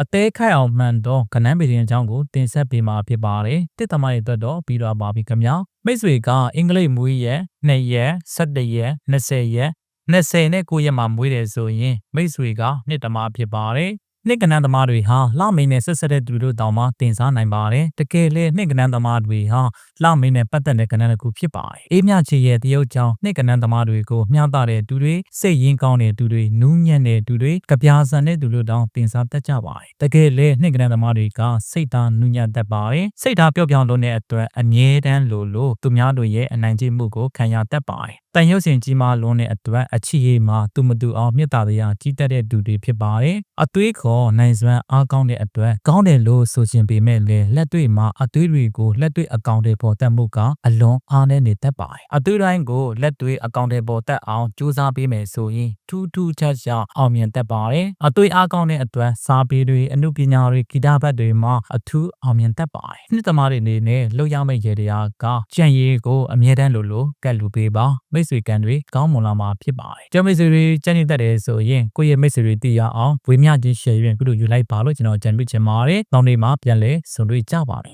အသေးခိုက်အောင်မှန်တော့ကနန်းပေရင်အကြောင်းကိုတင်ဆက်ပေးမှာဖြစ်ပါတယ်တစ်သမားတွေအတွက်တော့ပြီးတော့ပါပြီခင်ဗျာမိတ်ဆွေကအင်္ဂလိပ်မွေးရက်2ရက်17ရက်20ရက်20နဲ့9ရက်မှာမွေးတယ်ဆိုရင်မိတ်ဆွေကနှစ်တမဖြစ်ပါတယ် နှစ်ကနန်းသမားတွေဟာလှမင်းနဲ့ဆက်ဆက်တဲ့သူတို့တောင်မှတင်စားနိုင်ပါတယ်တကယ်လေနှစ်ကနန်းသမားတွေဟာလှမင်းနဲ့ပတ်သက်တဲ့ကနန်းတစ်ခုဖြစ်ပါတယ်အေးမြချေရဲ့တရုတ်ကြောင့်နှစ်ကနန်းသမားတွေကိုမျှတတဲ့သူတွေစိတ်ရင်းကောင်းတဲ့သူတွေနူးညံ့တဲ့သူတွေကပြာဆန်တဲ့သူတို့တောင်တင်စားတတ်ကြပါတယ်တကယ်လေနှစ်ကနန်းသမားတွေကစိတ်သားနူးညံ့တတ်ပါတယ်စိတ်သားပျော့ပြောင်းလွန်းတဲ့အတွက်အမြဲတမ်းလိုလိုသူများတို့ရဲ့အနိုင်ကျင့်မှုကိုခံရတတ်ပါတယ် တန်ရုပ်ရှင်ကြီးမားလွန်းတဲ့အတွက်အချီရေးမှာသူမတူအောင်မြတ်တာတရားကြီးတက်တဲ့သူတွေဖြစ်ပါတယ်အသွေးခေါ်နိုင်စွမ်းအားကောင်းတဲ့အတွက်ကောင်းတယ်လို့ဆိုချင်ပေမဲ့လည်းလက်တွေ့မှာအသွေးတွေကိုလက်တွေ့အကောင့်တွေပေါ်တက်မှုကအလွန်အားနည်းနေတတ်ပါတယ်အသွေးတိုင်းကိုလက်တွေ့အကောင့်တွေပေါ်တက်အောင်ကြိုးစားပေးမယ်ဆိုရင်ထူးထူးခြားခြားအောင်မြင်တတ်ပါတယ်အသွေးအားကောင်းတဲ့အတွက်စာပေတွေအမှုပညာတွေဂီတဘတ်တွေမှာအထူးအောင်မြင်တတ်ပါတယ်နှစ်သမားတွေအနေနဲ့လှုပ်ရမယ့်ရေတရားကကြံ့ရည်ကိုအမြဲတမ်းလိုလိုကတ်လူပေးပါမိတ်ဆွေကံတွေကောင်းမွန်လာမှာဖြစ်ပါတယ်ကျောင်းမိတ်ဆွေတွေကြံ့နေတတ်တယ်ဆိုရင်ကိုယ့်ရဲ့မိတ်ဆွေတွေသိရအောင်ဝေမျှချင်း share ရင်ကုလို့ယူလိုက်ပါလို့ကျွန်တော်ကြံပြချင်ပါတယ်နောက်နေ့မှာပြန်လဲဆုံတွေ့ကြပါတယ်